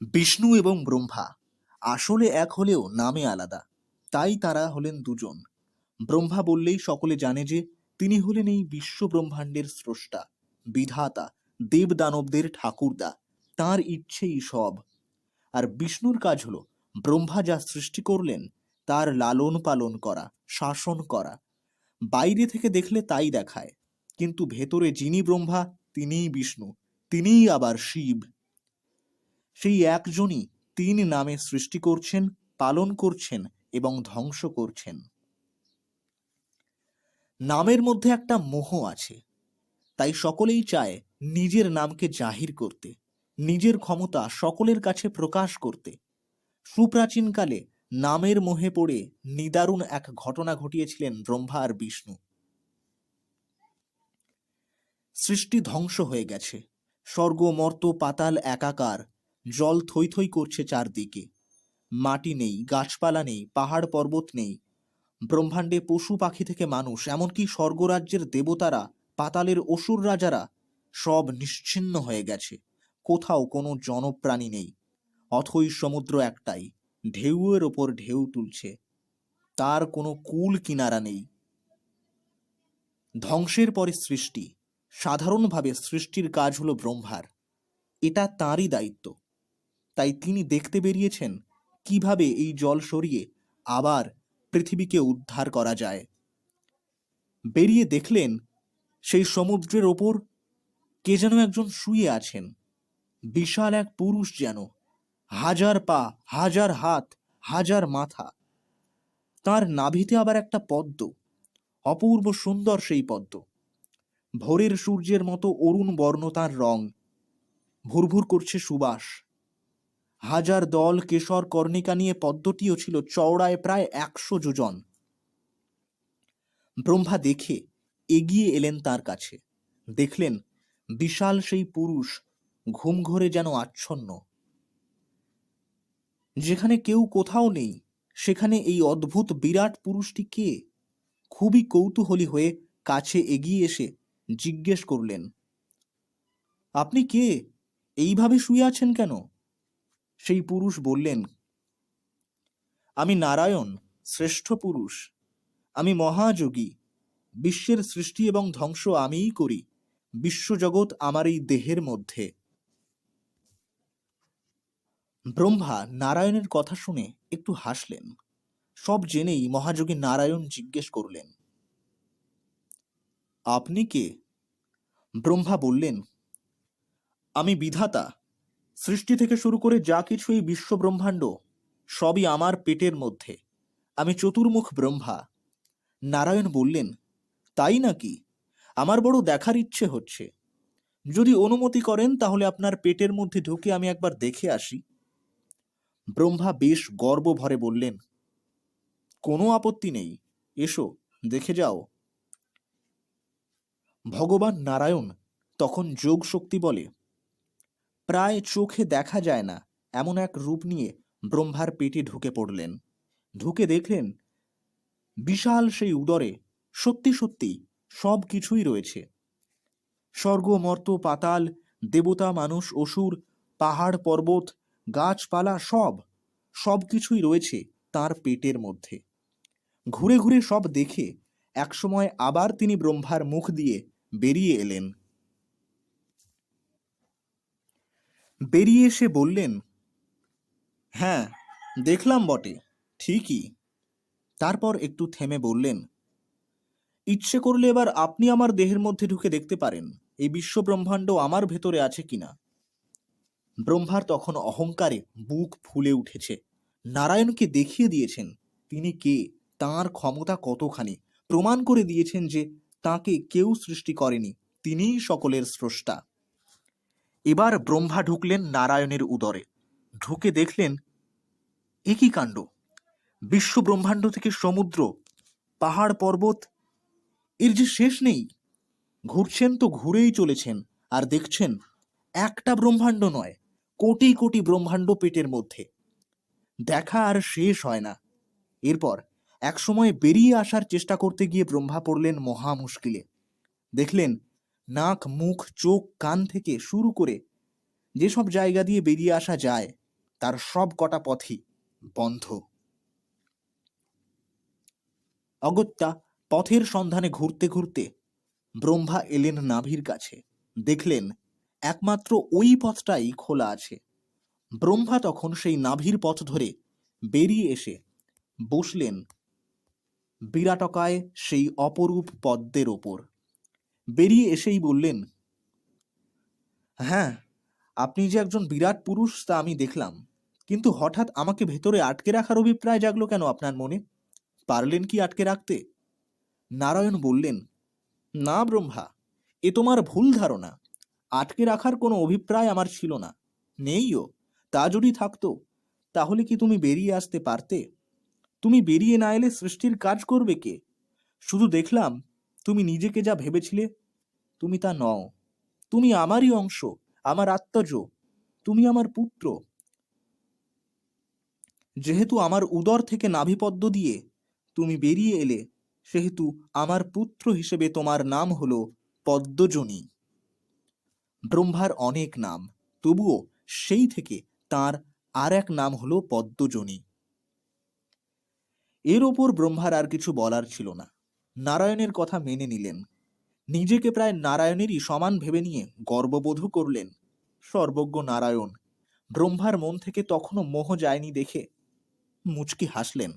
বিষ্ণু এবং ব্রহ্মা, আসলে এক হলেও নামে আলাদা, তাই তারা হলেন দুজন। ব্রহ্মা বললেই সকলে জানে যে তিনি হলেন এই বিশ্ব ব্রহ্মাণ্ডের স্রষ্টা, বিধাতা, দেবদানবদের ঠাকুরদা, তার ইচ্ছেই সব। আর বিষ্ণুর কাজ হলো, ব্রহ্মা যা সৃষ্টি করলেন, তার লালন পালন করা, শাসন করা। বাইরে থেকে দেখলে তাই দেখায়, কিন্তু ভেতরে যিনি ব্রহ্মা, তিনিই বিষ্ণু, তিনিই আবার শিব। সেই একজনই তিন নামে সৃষ্টি করছেন, পালন করছেন এবং ধ্বংস করছেন। নামের মধ্যে একটা মোহ আছে। তাই সকলেই চায় নিজের নামকে জাহির করতে, নিজের ক্ষমতা সকলের কাছে প্রকাশ করতে। সুপ্রাচীনকালে নামের মোহে পড়ে নিদারুণ এক ঘটনা ঘটিয়েছিলেন ব্রহ্মা আর বিষ্ণু। সৃষ্টি ধ্বংস হয়ে গেছে। স্বর্গ, মর্ত, পাতাল, একাকার জল থই থই করছে চারদিকে। মাটি নেই, গাছপালা নেই, পাহাড় পর্বত নেই। ব্রহ্মাণ্ডে পশু পাখি থেকে মানুষ, এমনকি স্বর্গরাজ্যের দেবতারা, পাতালের অসুর রাজারা, সব নিশ্চিন্ন হয়ে গেছে। কোথাও কোনো জনপ্রাণী নেই। অথই সমুদ্র একটাই, ঢেউয়ের ওপর ঢেউ তুলছে। তার কোনো কুল কিনারা নেই। ধ্বংসের পরে সৃষ্টি, সাধারণভাবে সৃষ্টির কাজ হলো ব্রহ্মার। এটা তাঁরই দায়িত্ব। তাই তিনি দেখতে বেরিয়েছেন কীভাবে এই জল সরিয়ে আবার পৃথিবীকে উদ্ধার করা যায়। বেরিয়ে দেখলেন সেই সমুদ্রের ওপর কে যেন একজন শুয়ে আছেন। বিশাল এক পুরুষ যেন, হাজার পা, হাজার হাত, হাজার মাথা। তার নাভিতে আবার একটা পদ্ম, অপূর্ব সুন্দর সেই পদ্ম। ভোরের সূর্যের মতো অরুণ বর্ণ তার রং। ভুরভুর করছে সুবাস। হাজার দল কেশর কর্ণিকা নিয়ে পদ্মটিও ছিল চওড়ায় প্রায় একশো যোজন। ব্রহ্মা দেখে এগিয়ে এলেন তার কাছে। দেখলেন বিশাল সেই পুরুষ ঘুম ঘরে যেন আচ্ছন্ন। যেখানে কেউ কোথাও নেই, সেখানে এই অদ্ভুত বিরাট পুরুষটি কে? খুবই কৌতূহলী হয়ে কাছে এগিয়ে এসে জিজ্ঞেস করলেন, আপনি কে? এইভাবে শুয়ে আছেন কেন? সেই পুরুষ বললেন, আমি নারায়ণ, শ্রেষ্ঠ পুরুষ। আমি মহাযোগী। বিশ্বের সৃষ্টি এবং ধ্বংস আমিই করি। বিশ্বজগৎ আমার এই দেহের মধ্যে। ব্রহ্মা নারায়ণের কথা শুনে একটু হাসলেন। সব জেনেই মহাযোগী নারায়ণ জিজ্ঞেস করলেন, আপনি কে? ব্রহ্মা বললেন, আমি বিধাতা। সৃষ্টি থেকে শুরু করে যা কিছু এই বিশ্ব ব্রহ্মাণ্ড সবই আমার পেটের মধ্যে। আমি চতুর্মুখ ব্রহ্মা। নারায়ণ বললেন, তাই নাকি? আমার বড় দেখার ইচ্ছে হচ্ছে। যদি অনুমতি করেন, তাহলে আপনার পেটের মধ্যে ঢুকে আমি একবার দেখে আসি। ব্রহ্মা বেশ গর্ব ভরে বললেন, কোনো আপত্তি নেই। এসো, দেখে যাও। ভগবান নারায়ণ তখন যোগ শক্তি বলে প্রায় চোখে দেখা যায় না, এমন এক রূপ নিয়ে ব্রহ্মার পেটে ঢুকে পড়লেন। ঢুকে দেখলেন, বিশাল সেই উদরে সত্যি সত্যি সব কিছুই রয়েছে। স্বর্গ, মর্ত, পাতাল, দেবতা, মানুষ, অসুর, পাহাড়, পর্বত, গাছপালা, সব সব কিছুই রয়েছে তার পেটের মধ্যে। ঘুরে ঘুরে সব দেখে একসময় আবার তিনি ব্রহ্মার মুখ দিয়ে বেরিয়ে এলেন। বেরিয়ে এসে বললেন হ্যাঁ দেখলাম বটে, ঠিকই। তারপর একটু থেমে বললেন, ইচ্ছে করলে এবার আপনি আমার দেহের মধ্যে ঢুকে দেখতে পারেন, এই বিশ্ব ব্রহ্মাণ্ড আমার ভেতরে আছে কিনা? ব্রহ্মার তখন অহংকারে বুক ফুলে উঠেছে। নারায়ণকে দেখিয়ে দিয়েছেন, তিনি কে? তার ক্ষমতা কতখানি? প্রমাণ করে দিয়েছেন যে তাকে কেউ সৃষ্টি করেনি, তিনিই সকলের স্রষ্টা। এবার ব্রহ্মা ঢুকলেন নারায়ণের উদরে। ঢুকে দেখলেন একই কাণ্ড? বিশ্ব ব্রহ্মাণ্ড থেকে সমুদ্র, পাহাড় পর্বত, এর যে শেষ নেই। ঘুরছেন তো ঘুরেই চলেছেন, আর দেখছেন, একটা ব্রহ্মাণ্ড নয়, কোটি কোটি ব্রহ্মাণ্ড পেটের মধ্যে। দেখা আর শেষ হয় না। এরপর একসময় বেরিয়ে আসার চেষ্টা করতে গিয়ে ব্রহ্মা পড়লেন মহা মুশকিলে। দেখলেন নাক, মুখ, চোখ, কান থেকে শুরু করে যেসব জায়গা দিয়ে বেরিয়ে আসা যায়, তার সব কটা পথই বন্ধ। অগত্যা পথের সন্ধানে ঘুরতে ঘুরতে ব্রহ্মা এলেন নাভির কাছে। দেখলেন একমাত্র ওই পথটাই খোলা আছে। ব্রহ্মা তখন সেই নাভির পথ ধরে বেরিয়ে এসে বসলেন বিরাটকায় সেই অপরূপ পদ্মের ওপর। বেরিয়ে এসেই বললেন হ্যাঁ আপনি যে একজন বিরাট পুরুষ তা আমি দেখলাম, কিন্তু হঠাৎ আমাকে ভেতরে আটকে রাখার অভিপ্রায় জাগলো কেন আপনার মনে? পারলেন কি আটকে রাখতে? নারায়ণ বললেন, না ব্রহ্মা, এ তোমার ভুল ধারণা। আটকে রাখার কোনো অভিপ্রায় আমার ছিল না। নেইও, তা যদি থাকতো, তাহলে কি তুমি বেরিয়ে আসতে পারতে? তুমি বেরিয়ে না এলে সৃষ্টির কাজ করবে কে? শুধু দেখলাম, তুমি নিজেকে যা ভেবেছিলে তুমি তা নও। তুমি আমারই অংশ, আমার আত্মজ, তুমি আমার পুত্র। যেহেতু আমার উদর থেকে নাভিপদ্ম দিয়ে তুমি বেরিয়ে এলে, সেহেতু আমার পুত্র হিসেবে তোমার নাম হলো পদ্মজনী। ব্রহ্মার অনেক নাম, তবুও সেই থেকে তার আর এক নাম হলো পদ্মজনী। এর ওপর ব্রহ্মার আর কিছু বলার ছিল না। নারায়ণের কথা মেনে নিলেন। নিজেকে প্রায় নারায়ণেরই সমান ভেবে নিয়ে গর্ববোধ করলেন সর্বজ্ঞ নারায়ণ। ব্রহ্মার মন থেকে তখনও মোহ যায়নি দেখে মুচকি হাসলেন।